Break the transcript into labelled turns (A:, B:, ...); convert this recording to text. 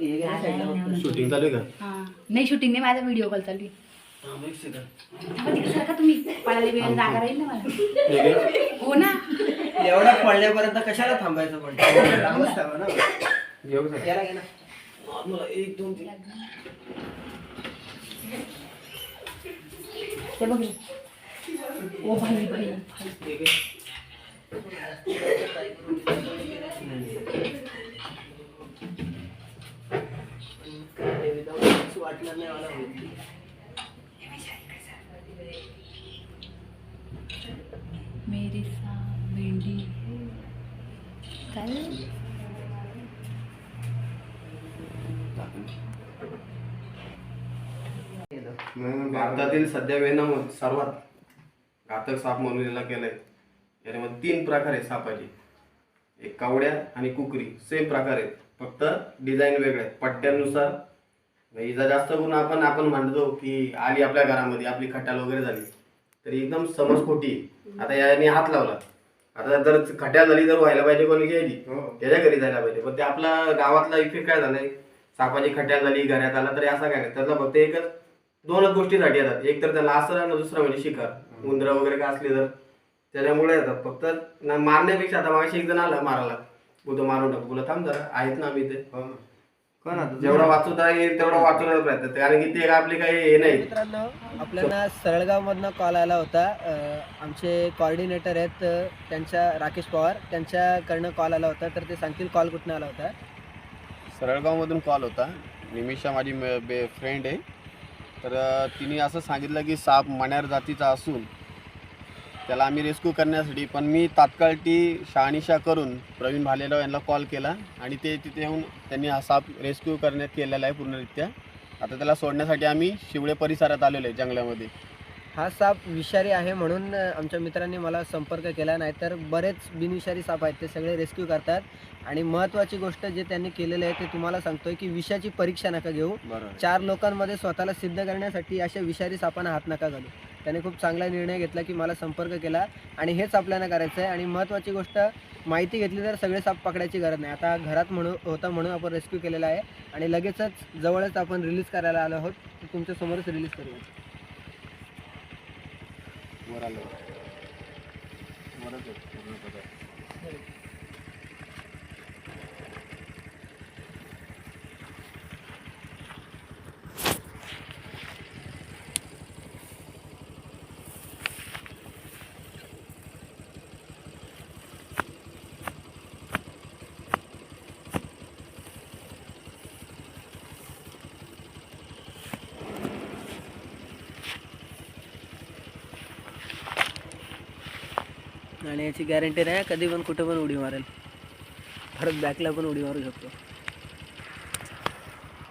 A: Shooting चालू आहे का?
B: हा. नाही शूटिंग नाही माझा व्हिडिओ कॉल चालू आहे. थांबा तिकडे सरका तुम्ही? वेळ जागा राहील ना मला.
A: हे घे.
B: हो ना.
C: एवढ्या पडल्यापर्यंत कशाला थांबायचं पण? लांबच थांबा. ना
A: घेऊ का?
C: याला घे ना मला एक दोन तीन.
B: ते बघ. ओ भाई भाई भाई.
C: हे घे. वाटणार नाही मला.
B: भेंडी. काय?
A: भारतातील सध्या वेनम सर्वात घातक साप म्हणून याला केलंय. याच्यामध्ये तीन प्रकार आहेत सापाचे. एक कावड्या आणि कुकरी. सेम प्रकार आहेत. फक्त डिझाईन वेगळे आहेत. पट्ट्यानुसार म्हणजे हिचा जास्त करून आपण आपण म्हणतो की आली आपल्या घरामध्ये आपली खट्याल वगैरे झाली. तरी एकदम समज खोटी. आता याने हात लावला. आता जर खट्याल झाली तर व्हायला पाहिजे कोणी घ्यायची त्याच्या घरी जायला पाहिजे. पण ते आपला गावातला इफेक्ट काय झालाय सापाची खट्याल झाली घरात आला तरी असा काय नाही. त्याचा फक्त एकच दोनच गोष्टीसाठी येतात. एक तर त्याला असं आणि दुसरं म्हणजे शिकार. उंदरं वगैरे काय असले तर. त्याच्यामुळे येतात. फक्त ना मारण्यापेक्षा आता मागाशी एक जण आला मारायला. उद्या मारून टाकू. तुला थांब जरा आहेत ना आम्ही इथे.
C: कोण?
A: जेवढा वाचवता येईल तेवढा वाचवण्याचा प्रयत्न कारण की ते आपले काही हे नाही.
C: मित्रांनो आपल्याला सरळगावमधनं कॉल आला होता. अं, आमचे कॉर्डिनेटर आहेत अं, त्यांच्या राकेश पवार. त्यांच्याकडनं कॉल आला होता तर ते सांगतील कॉल कुठनं आला होता.
A: सरळगावमधून कॉल होता. निमिषा माझी फ्रेंड आहे. तर अ, तिने असं सांगितलं की साप मण्यार जातीचा असून त्याला आम्ही रेस्क्यू करण्यासाठी पण मी तात्काळ ती शहानिशा करून प्रवीण भालेराव यांना कॉल केला आणि ते तिथे येऊन त्यांनी हा साप रेस्क्यू करण्यात केलेला आहे पूर्णरित्या. आता त्याला सोडण्यासाठी आम्ही शिवळे परिसरात आलेलो आहे जंगलामध्ये.
C: हा साप विषारी आहे म्हणून आमच्या मित्रांनी मला संपर्क केला नाही तर बरेच बिनविषारी साप आहेत ते सगळे रेस्क्यू करतात. आणि महत्त्वाची गोष्ट जे त्यांनी केलेलं आहे ते तुम्हाला सांगतोय की विषाची परीक्षा नका घेऊ.
A: बरोबर.
C: चार लोकांमध्ये स्वतःला सिद्ध करण्यासाठी अशा विषारी सापांना हात नका घालू. त्याने खूप चांगला निर्णय घेतला की मला संपर्क केला. आणि हेच आपल्याला करायचं आहे. आणि महत्त्वाची गोष्ट माहिती घेतली तर सगळे साप पकडायची गरज नाही. आता घरात म्हणून होता म्हणून आपण रेस्क्यू केलेला आहे. आणि लगेचच जवळच आपण रिलीज करायला आलो आहोत. तुमच्यासमोरच तुमच्या समोरच रिलीज करूया. आणि याची गॅरंटी नाही कधी पण कुठं पण उडी मारेल. परत बॅकला पण उडी मारू शकतो.